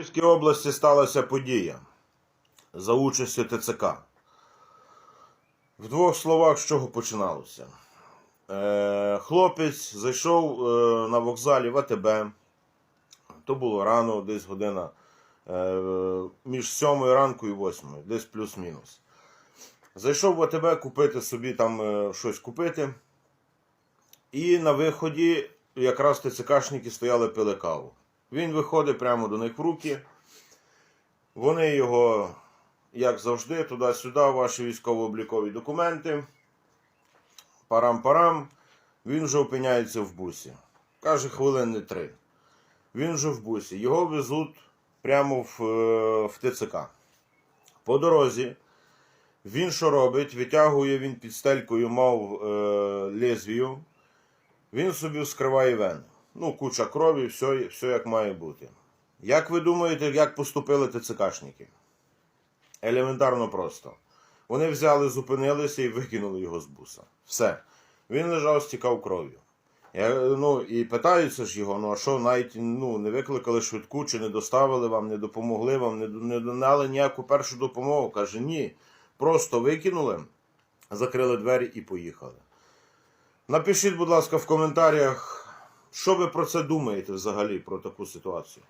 Київській області сталася подія за участю ТЦК. В двох словах, з чого починалося. Е, хлопець зайшов е, на вокзалі в АТБ. То було рано, десь година е, між 7 ранку і 8, десь плюс-мінус. Зайшов в АТБ купити собі там е, щось купити. І на виході якраз ТЦКшники стояли пили каву. Він виходить прямо до них в руки. Вони його, як завжди, туди-сюди, ваші військово-облікові документи. Парам-парам. Він вже опиняється в бусі. Каже, хвилини три. Він вже в бусі. Його везуть прямо в, е, в ТЦК. По дорозі. Він що робить? Витягує він під стелькою, мав е, лезвію. Він собі вскриває вени. Ну, куча крові, все, все як має бути. Як ви думаєте, як поступили ТЦКшники? Елементарно просто. Вони взяли, зупинилися і викинули його з буса. Все. Він лежав, стікав кров'ю. Ну, і питаються ж його, ну а що, навіть ну, не викликали швидку, чи не доставили вам, не допомогли вам, не, не дали ніяку першу допомогу. Каже, ні. Просто викинули, закрили двері і поїхали. Напишіть, будь ласка, в коментарях, що ви про це думаєте взагалі про таку ситуацію.